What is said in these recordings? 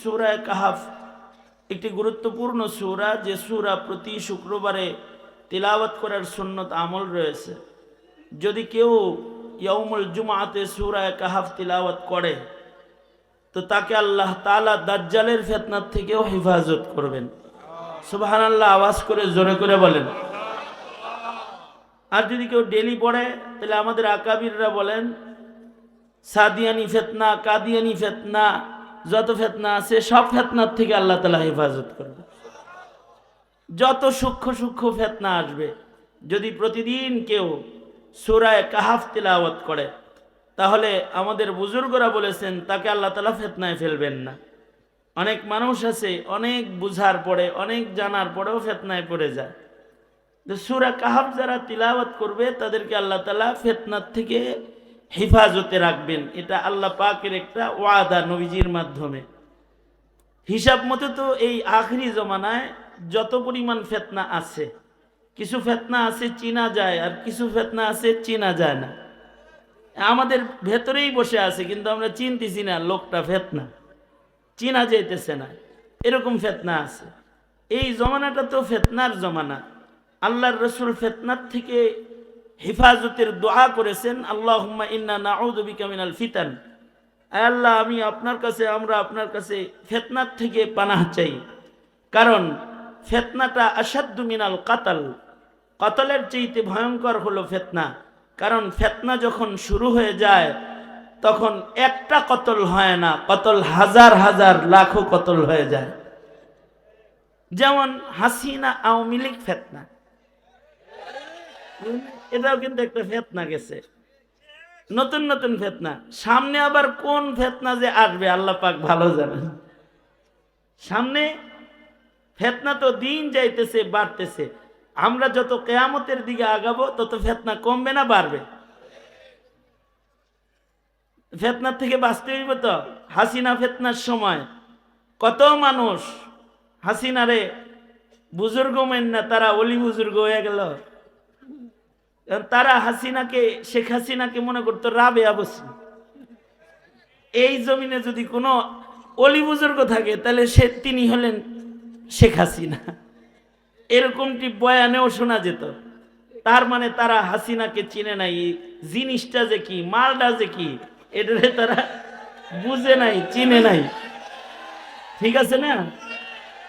সুরায় কাহাফ, একটি গুরুত্বপূর্ণ সুরা যে সুরা প্রতি শুক্রবারে তিলাওয়াত করার সুন্নত আমল রয়েছে। যদি কেউ ইয়মুল জুমাতে সুরায় কাহাফ তিলাওয়াত করে, তো তাকে আল্লাহ তালা দাজ্জালের ফেতনার থেকেও হেফাজত করবেন। সুবাহান আল্লাহ আওয়াজ করে জোরে করে বলেন। আর যদি কেউ ডেলি পড়ে, তাহলে আমাদের আকাবিররা বলেন, সাদিয়ানি ফেতনা, কাদিয়ানি ফেতনা যত ফেতনা আছে, সব ফেতনার থেকে আল্লাহ তালা হেফাজত করবে। যত সূক্ষ্ম সূক্ষ্ম ফেতনা আসবে, যদি প্রতিদিন কেউ সুরায় কাহাফ তিলাওয়াত করে, তাহলে আমাদের বুজুর্গরা বলেছেন, তাকে আল্লাহ তালা ফেতনায় ফেলবেন না। অনেক মানুষ আছে, অনেক বুঝার পরে, অনেক জানার পরেও ফেতনায় পড়ে যায়। সুরা কাহাব যারা তিলাওয়াত করবে, তাদেরকে আল্লাহ তালা ফেতনার থেকে হেফাজতে রাখবেন। এটা আল্লাহ পাকের একটা ওয়াদা নবীজির মাধ্যমে। হিসাব মতো তো এই আখরি জমানায় যত পরিমাণ ফেতনা আছে, কিছু ফেতনা আছে চিনা যায় আর কিছু ফেতনা আছে চিনা যায় না। আমাদের ভেতরেই বসে আছে, কিন্তু আমরা চিনতেছি না লোকটা ফেতনা। চিনা যেতেছে না, এরকম ফেতনা আছে। এই জমানাটা তো ফেতনার জমানা। আল্লাহর রসুল ফেতনার থেকে হেফাজতের দোয়া করেছেন আল্লাহ ইন্না নাউদ্দিকা মিনাল ফিতান। আল্লাহ, আমি আপনার কাছে, আমরা আপনার কাছে ফেতনার থেকে পানাহ চাই। কারণ ফেতনাটা আসাদ্দু মিনাল কাতাল। কাতলের চেয়েতে ভয়ঙ্কর হলো ফেতনা। কারণ ফেতনা যখন শুরু হয়ে যায়, তখন একটা কতল হয় না, কতল হাজার হাজার, লাখো কতল হয়ে যায়। যেমন হাসিনা আওয়ামী লীগ ফেতনা। এটাও কিন্তু একটা ফেতনা গেছে। নতুন নতুন ফেতনা। সামনে আবার কোন ফেতনা যে আসবে, আল্লাহ পাক ভালো জানেন। সামনে ফেতনা তো দিন যাইতেছে, বাড়তেছে। আমরা যত কেয়ামতের দিকে আগাবো, তত ফেতনা কমবে না, বাড়বে। ফেতনার থেকে বাঁচতে হইব তো? হাসিনা ফেতনার সময়। কত মানুষ হাসিনারে বুজুর্গ মেন না তারা অলি বুজুর্গ হয়ে গেল। তারা হাসিনাকে, শেখ হাসিনাকে মনে করতো রাবে আবসি। এই জমিনে যদি কোনো অলি বুজুর্গ থাকে, তাহলে সে তিনি হলেন শেখ হাসিনা। এরকমটি বয়ানেও শোনা যেত। তার মানে তারা হাসিনাকে চিনে নাই। জিনিসটা যে কি, মালটা যে কি, এটারে তারা বুঝে নাই, চিনে নাই। ঠিক আছে না?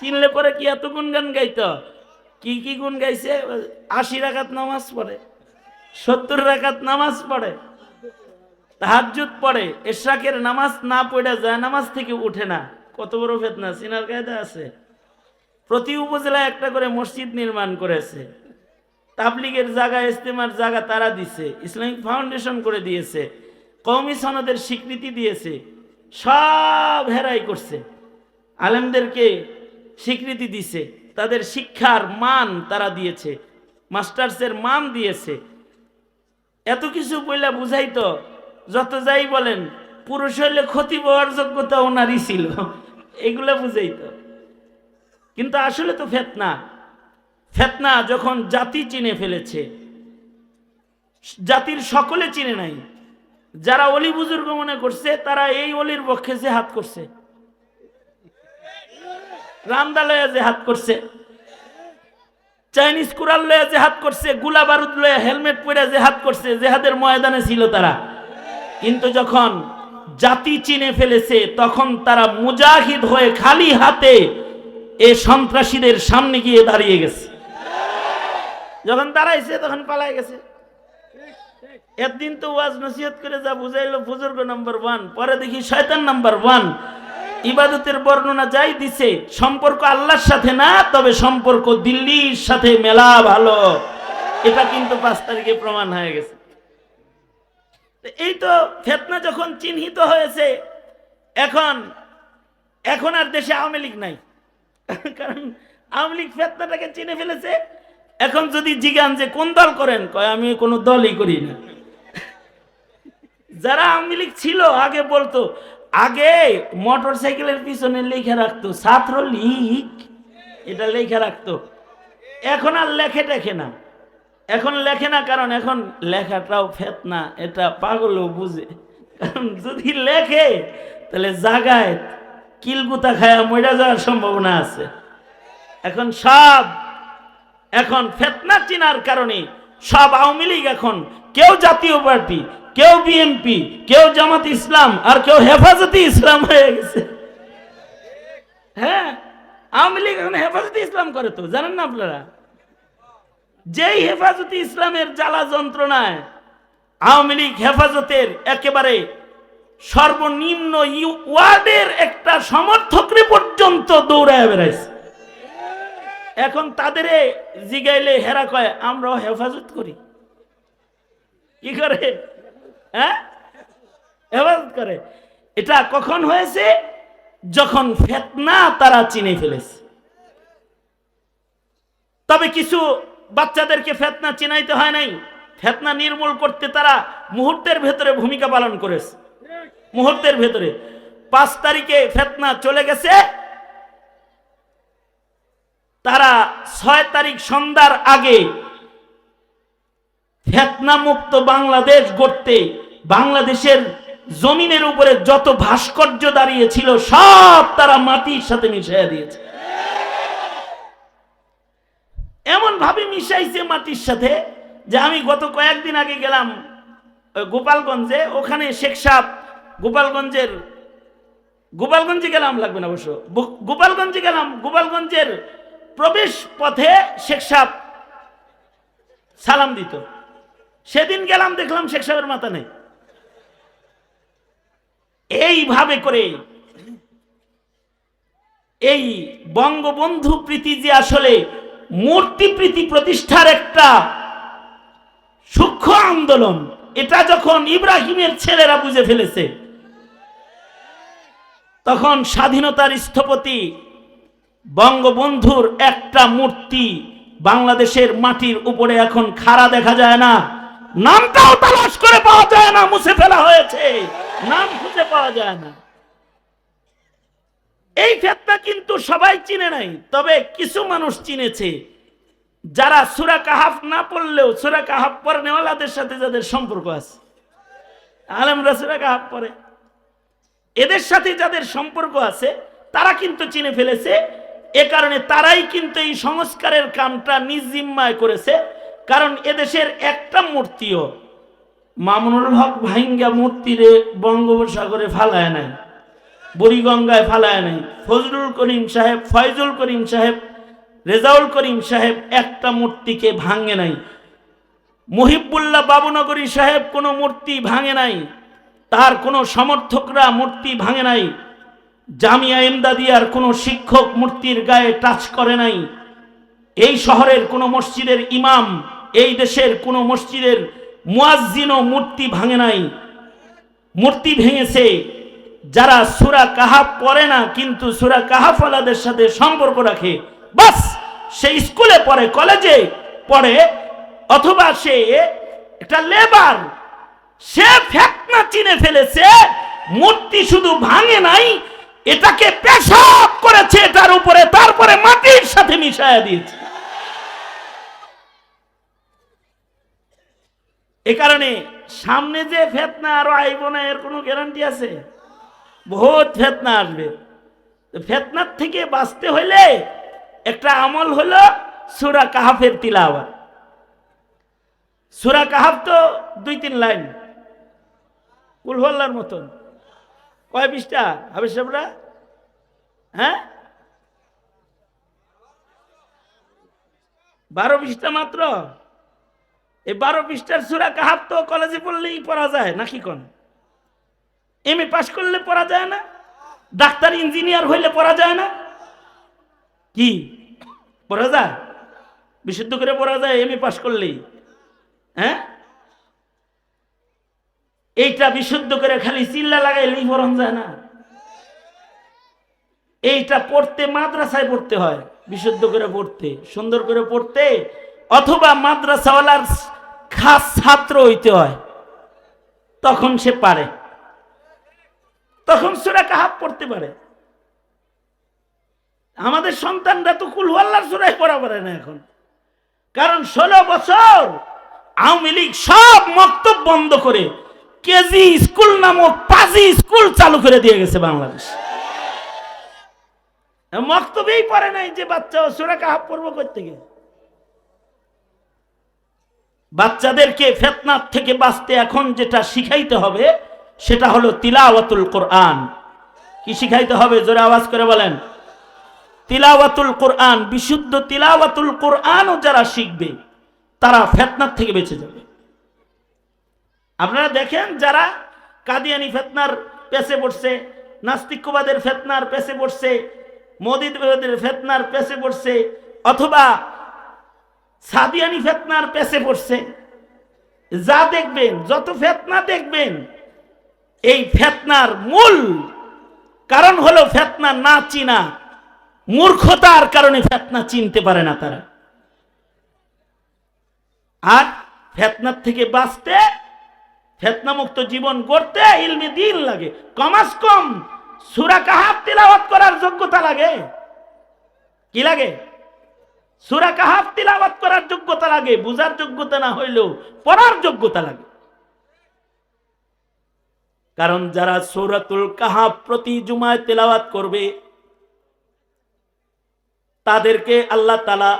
চিনলে পরে কি এত গুনগান গাইতো? কি কি গুণ গাইছে? আশি রাখাত নামাজ পড়ে। সত্তর রাখাত নামাজ পড়ে তাহাজুদ পড়ে এশাকের নামাজ না পড়ে যায়, নামাজ থেকে উঠে না। কত বড় ফেতনা, সিনার কায়দা আছে। প্রতি উপজেলায় একটা করে মসজিদ নির্মাণ করেছে। তাবলিগের জায়গা ইস্তেমার জায়গা তারা দিছে, ইসলামিক ফাউন্ডেশন করে দিয়েছে কৌমি সনদের স্বীকৃতি দিয়েছে, সব হেরাই করছে। আলেমদেরকে স্বীকৃতি দিছে, তাদের শিক্ষার মান তারা দিয়েছে, মাস্টার্সের মান দিয়েছে এত কিছু বইলা বুঝাইতো, যত যাই বলেন, পুরুষ হইলে ক্ষতি পাওয়ার যোগ্যতা ওনারই ছিল। এগুলা বুঝাইতো। কিন্তু আসলে তো ফেতনা। ফেতনা যখন জাতি চিনে ফেলেছে, জাতির সকলে চিনে নাই, যারা অলি বুজুর্গ মনে করছে, তারা এই অলির পক্ষে যে হাত করছে। রামদা লয়া যে হাত করছে। চাইনিজ কুরাল লয়া হাত করছে, গুলা বারুদ লয়া হেলমেট পরে হাত করছে, জেহাদের ময়দানে ছিল তারা। কিন্তু যখন জাতি চিনে ফেলেছে, তখন তারা মুজাহিদ হয়ে খালি হাতে এ সন্ত্রাসীদের সামনে গিয়ে দাঁড়িয়ে গেছে। যখন দাঁড়াইছে, তখন পালাই গেছে। একদিন তো ওয়াজ নসিহত করে যা বুঝাইলো, বুজুর্গ নাম্বার ওয়ান পরে দেখি শয়তান নাম্বার ওয়ান ইবাদতের বর্ণনা যাই দিছে, সম্পর্ক আল্লাহর সাথে না, তবে সম্পর্ক দিল্লির সাথে মেলা ভালো। এটা কিন্তু পাঁচ তারিখে প্রমাণ হয়ে গেছে। এই তো ফেতনা যখন চিহ্নিত হয়েছে, এখন এখন আর দেশে আওয়ামী লীগ নাই। কারণ আওয়ামী লীগ ফেতনাটাকে চিনে ফেলেছে। এখন যদি জিগান যে কোন দল করেন, কয়, আমি কোনো দলই করি না। যারা আওয়ামী লীগ ছিল, আগে বলতো আগে মোটর সাইকেলের পিছনে লেখা রাখতো ছাত্র লীগ এটা লেখা রাখতো। এখন আর লেখে টেখে না। এখন লেখে না, কারণ এখন লেখাটাও ফেতনা, এটা পাগলও বুঝে। কারণ যদি লেখে, তাহলে জাগায় কিলগুতা খায়া মরে যাওয়ার সম্ভাবনা আছে। এখন সব, এখন ফেতনা চিনার কারণে সব আওয়ামী লীগ এখন, কেউ জাতীয় পার্টি কেউ বিএনপি কেউ জামাত ইসলাম, আর কেউ হেফাজতে ইসলাম হয়ে গেছে। হ্যাঁ আওয়ামী লীগ এখন হেফাজতে ইসলাম করে তো, জানেন না আপনারা? যেই হেফাজতে ইসলামের জ্বালা যন্ত্রণায় আওয়ামী লীগ হেফাজতের একেবারে সর্বনিম্ন ওয়ার্ডের একটা সমর্থকরে পর্যন্ত দৌড়ায় বেড়াইছে। এখন তাদের জিগাইলে হেরা কয়, আমরাও হেফাজত করি। কি করে? হ্যাঁ? করে। এটা কখন হয়েছে? যখন ফেতনা তারা চিনে ফেলেছে। তবে কিছু বাচ্চাদেরকে ফেতনা চিনাইতে হয় নাই। ফেতনা নির্মূল করতে তারা মুহূর্তের ভেতরে ভূমিকা পালন করেছে। মুহূর্তের ভেতরে। পাঁচ তারিখে ফেতনা চলে গেছে। তারা ছয় তারিখ সন্ধ্যার আগে ফেতনা মুক্ত বাংলাদেশ গড়তে বাংলাদেশের জমিনের উপরে যত ভাস্কর্য দাঁড়িয়েছিল, সব তারা মাটির সাথে মিশিয়ে দিয়েছে। এমন ভাবে মিশাইছে মাটির সাথে যে আমি গত কয়েকদিন আগে গেলাম গোপালগঞ্জে। ওখানে শেখ সাহেব গোপালগঞ্জের, গোপালগঞ্জে গেলাম লাগবে না অবশ্য। গোপালগঞ্জে গেলাম, গোপালগঞ্জের প্রবেশ পথে শেখ সাহেব সালাম দিত। সেদিন গেলাম, দেখলাম শেখ সাহেবের মাথা নেই। এইভাবে করে এই বঙ্গবন্ধু প্রীতি যে আসলে মূর্তি প্রীতি প্রতিষ্ঠার একটা সূক্ষ্ম আন্দোলন, এটা যখন ইব্রাহিমের ছেলেরা বুঝে ফেলেছে, তখন স্বাধীনতার স্থপতি বঙ্গবন্ধুর একটা মূর্তি বাংলাদেশের মাটির উপরে এখন খাড়া দেখা যায় না। নামটাও তালাশ করে পাওয়া যায় না, মুছে ফেলা হয়েছে। নাম খুঁজে পাওয়া যায় না। এই ফেতনা কিন্তু সবাই চিনে নাই, তবে কিছু মানুষ চিনেছে। যারা সুরা কাহাফ না পড়লেও, সুরা কাহাফ পরে নেওয়ালাদের সাথে যাদের সম্পর্ক আছে। আলমরা সুরা কাহাফ পরে এদের সাথে যাদের সম্পর্ক আছে, তারা কিন্তু চিনে ফেলেছে। এ কারণে তারাই কিন্তু এই সংস্কারের কামটা নিজ জিম্মায় করেছে। কারণ এদেশের একটা মূর্তিও মামুনুল হক ভাইঙ্গা মূর্তিরে বঙ্গোপসাগরে ফালায় নাই, বুড়িগঙ্গায় ফালায় নাই। ফজলুল করিম সাহেব, ফয়জুল করিম সাহেব, রেজাউল করিম সাহেব একটা মূর্তিকে ভাঙে নাই। মুহিবুল্লাহ বাবুনগরী সাহেব কোনো মূর্তি ভাঙে নাই, তার কোনো সমর্থকরা মূর্তি ভাঙে নাই, জামিয়া এমদাদিয়ার কোনো শিক্ষক মূর্তির গায়ে টাচ করে নাই। এই শহরের কোনো মসজিদের ইমাম, এই দেশের কোনো মসজিদের মুয়াজ্জিনও মূর্তি ভাঙে নাই। মূর্তি ভেঙেছে। যারা সুরা কাহাফ পড়ে না, কিন্তু সুরা কাহাফওয়ালাদের সাথে সম্পর্ক রাখে। বাস, সে স্কুলে পড়ে, কলেজে পড়ে, অথবা সে একটা লেবার, সে ফেতনা চিনে ফেলেছে, মূর্তি শুধু ভাঙে নাই, এটাকে পেশাব করেছে, তার উপরে, তারপরে মাটির সাথে মিশায়া দিয়েছে। এ কারণে সামনে যে ফেতনা আরও আইব না এর কোনো গ্যারান্টি আছে? বহুত ফেতনা আসবে। ফেতনার থেকে বাঁচতে হইলে একটা আমল হলো সুরা কাহাফের তিলাওয়াত। সুরা কাহাফ তো দুই তিন লাইন। কুলহল্লার মতন। কয় পৃষ্ঠা হাবিজ সাহেবরা? হ্যাঁ? বারো পৃষ্ঠা মাত্র? এই বারো পৃষ্ঠার সুরা কাহাব তো কলেজে পড়লেই পড়া যায়, নাকি কোন? এম এ পাশ করলে পড়া যায় না? ডাক্তার ইঞ্জিনিয়ার হইলে পড়া যায় না? কি? পড়া যায়? বিশুদ্ধ করে পড়া যায় এম এ পাশ করলেই। হ্যাঁ? এইটা বিশুদ্ধ করে খালি চিল্লা লাগাইলেই পড়ন যায় না। এইটা পড়তে মাদ্রাসায় পড়তে হয়, বিশুদ্ধ করে পড়তে, সুন্দর করে পড়তে অথবা মাদ্রাসাওয়ালার খাস ছাত্র হইতে হয়, তখন সে পারে। তখন সুরা কাহাব পড়তে পারে। আমাদের সন্তানরা তো কুলওয়াল্লার সুরাই পড়া পারে না এখন। কারণ ষোলো বছর আওয়ামী লীগ সব মক্তব বন্ধ করে কেজি স্কুল নামক পাজি স্কুল চালু করে দিয়ে গেছে বাংলাদেশ। মক্তবেই পড়ে নাই যে বাচ্চা সুরা কাহাব পড়ব করতে গিয়ে। বাচ্চাদেরকে ফেতনার থেকে বাঁচতে এখন যেটা শিখাইতে হবে, সেটা হলো তিলাওয়াতুল কোরআন। কি শিখাইতে হবে? জোরে আওয়াজ করে বলেন। তিলাওয়াতুল কোরআন, বিশুদ্ধ তিলাওয়াতুল কোরআনও যারা শিখবে, তারা ফেতনার থেকে বেঁচে যাবে। আপনারা দেখেন যারা কাদিয়ানি ফেতনার পেছে পড়ছে নাস্তিক্যবাদের ফেতনার পেছে পড়ছে মোদিদের ফেতনার পেছে পড়ছে, অথবা সাদিয়ানি ফেতনার পেছে পড়ছে। যা দেখবেন, যত ফেতনা দেখবেন, এই ফেতনার মূল কারণ হলো ফেতনা না চিনা। মূর্খতার কারণে ফেতনা চিনতে পারে না তারা। আর ফেতনার থেকে বাঁচতে, ফেতনামুক্ত জীবন গড়তে ইলমে দিন লাগে। কমাস কম সুরা কাহাব করার যোগ্যতা লাগে। কি লাগে? সুরা কাহাব তিলাওয়াত করার যোগ্যতা লাগে, বুঝার যোগ্যতা না হইলেও পড়ার যোগ্যতা লাগে। কারণ যারা সৌরাতুল কাহাব প্রতি জুমায় তেলাওয়াত করবে, তাদেরকে আল্লাহ তালা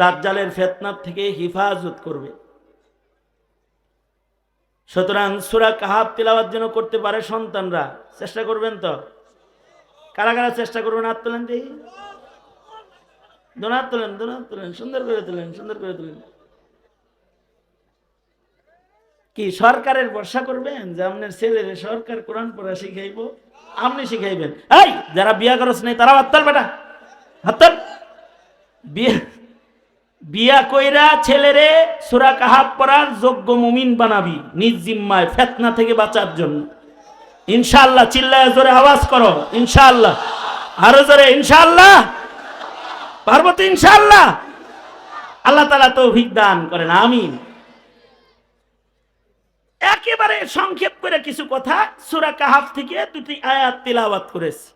দাজ্জালের ফেতনার থেকে হিফাজত করবে। সুতরাং সুরা কাহাব তিলাওয়াত যেন করতে পারে সন্তানরা, চেষ্টা করবেন তো? কারা কারা চেষ্টা করবেন হাত তোলেন দেখি। দোনাত তোলেন দোনাত তোলেন সুন্দর করে তোলেন সুন্দর করে তোলেন কি, সরকারের ভরসা করবেন যে আপনার ছেলের সরকার কোরআন পড়া শিখাইব? আপনি শিখাইবেন। এই, যারা বিয়া করছ নাই তারা হাত্তাল, বেটা। হাত্তাল। বিয়ে, বিয়া কইরা ছেলেরে সুরা কাহাব পড়ার যোগ্য মুমিন বানাবি, নিজ জিম্মায় ফেতনা থেকে বাঁচার জন্য। ইনশাআল্লাহ, চিল্লায় জোরে আওয়াজ করো, ইনশাআল্লাহ। আরও জোরে, ইনশাআল্লাহ। পারব তো ইনশাআল্লাহ। আল্লাহ তালা তো অভিজ্ঞান করেন, আমিন। একেবারে সংক্ষেপ করে কিছু কথা সুরা কাহাফ থেকে দুটি আয়াত তিলাওয়াত করেছে।